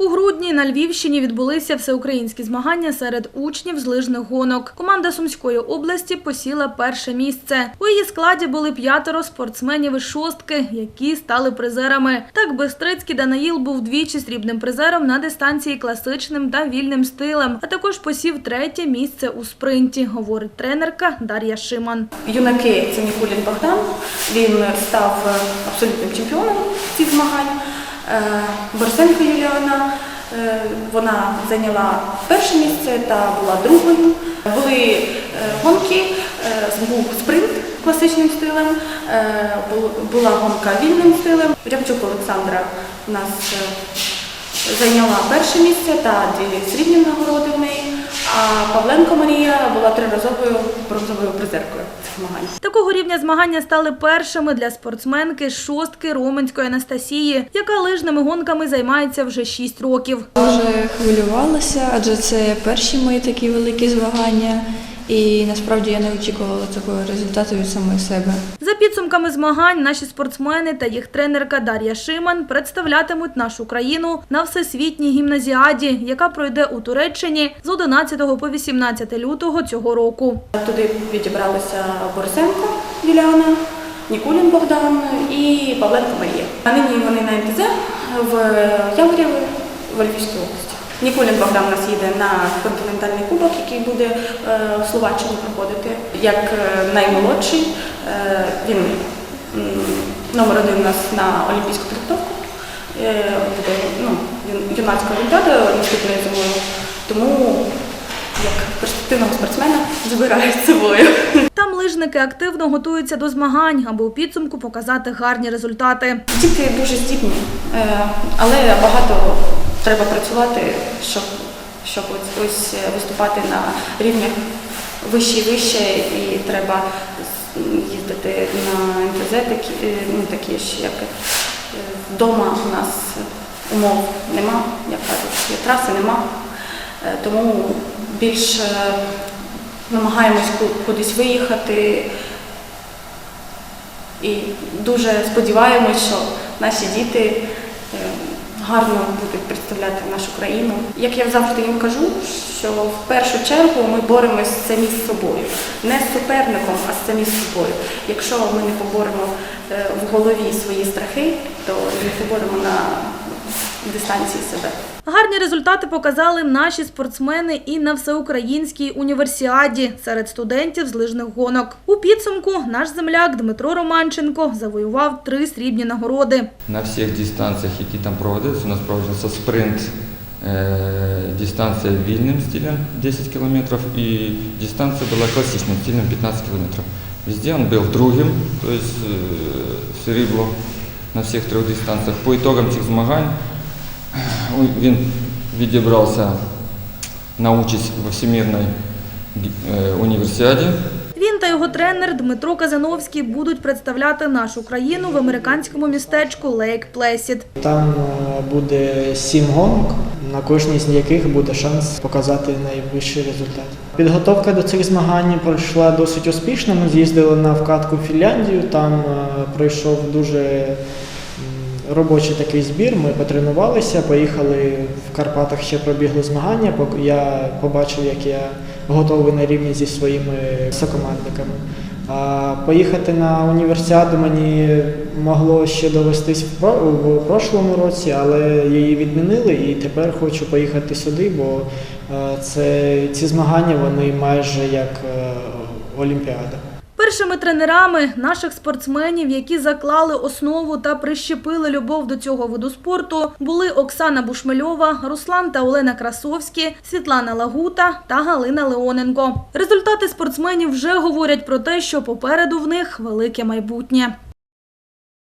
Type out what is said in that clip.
У грудні на Львівщині відбулися всеукраїнські змагання серед учнів з лижних гонок. Команда Сумської області посіла перше місце. У її складі були п'ятеро спортсменів із шостки, які стали призерами. Так Бестрицький Данаїл був двічі срібним призером на дистанції класичним та вільним стилем, а також посів третє місце у спринті, говорить тренерка Дар'я Шиман. Юнаки це Нікулін Богдан. Він став е, абсолютним чемпіоном цих змагань. Е, Борисенко Юліана. е, Вона зайняла перше місце та була другою. Були е, гонки, був спринт класичним стилем, була гонка вільним стилем. Рябчук Олександра у нас зайняла перше місце та дві срібні нагороди в неї. А Павленко Марія була триразовою бронзовою призеркою змагань. Такого рівня змагання стали першими для спортсменки шостки Роменської Анастасії, яка лижними гонками займається вже 6 років. Дуже хвилювалася, адже це перші мої такі великі змагання, і насправді я не очікувала такого результату від самої себе. За підсумками змагань, наші спортсмени та їх тренерка Дар'я Шиман представлятимуть нашу країну на всесвітній гімназіаді, яка пройде у Туреччині з 11 по 18 лютого цього року. Туди відібралися Борисенко Юліана, Нікулін Богдан і Павленко Марія. А нині вони на НТЗ в Яворіві в Львівській області. Нікулін Богдан у нас їде на континентальний кубок, який буде е, в Словаччині проходити. Як е, наймолодший, е, він номер один у нас на Олімпійську підготовку. Буде ну, юнацька олімпіада наступною зимою. Тому як перспективного спортсмена забирають з собою. Там лижники активно готуються до змагань, аби у підсумку показати гарні результати. Діти дуже здібні, але багато треба працювати, щоб, щоб ось, ось виступати на рівнях вище і вище, і треба їздити на МТЗ, такі, е, ну, такі ж, як е, вдома у нас умов нема, як кажуть, траси нема. Е, Тому більш е, намагаємось кудись виїхати, і дуже сподіваємось, що наші діти е, гарно будуть представляти нашу країну. Як я завжди їм кажу, що в першу чергу ми боремось самі з собою, не з суперником, а самі з собою. Якщо ми не поборемо е, в голові свої страхи, то не поборемо на дистанції себе. Гарні результати показали наші спортсмени і на всеукраїнській універсіаді серед студентів з лижних гонок. У підсумку наш земляк Дмитро Романченко завоював три срібні нагороди. На всіх дистанціях, які там проводилися, у нас проводився спринт, е, дистанція вільним стилем 10 кілометрів і дистанція була класичним стилем 15 кілометрів. Везде він був другим, тобто е, срібло на всіх трьох дистанціях. По ітогам цих змагань е, він відібрався на участь в Всемирній е, універсіаді. Він та його тренер Дмитро Казановський будуть представляти нашу країну в американському містечку Лейк Плесід. Там е, буде сім гонок, на кожній з яких буде шанс показати найвищий результат. Підготовка до цих змагань пройшла досить успішно. Ми з'їздили на вкатку в Фінляндію. Там е, пройшов дуже робочий такий збір. Ми потренувалися, поїхали в Карпатах ще пробігли змагання. Я побачив, як я готовий на рівні зі своїми сокомандниками. А поїхати на універсіаду мені могло ще довестись в, про, прошлому році, але її відмінили і тепер хочу поїхати сюди, бо е, це, ці змагання вони майже як е, Олімпіада. Першими тренерами наших спортсменів, які заклали основу та прищепили любов до цього виду спорту, були Оксана Бушмельова, Руслан та Олена Красовські, Світлана Лагута та Галина Леоненко. Результати спортсменів вже говорять про те, що попереду в них велике майбутнє.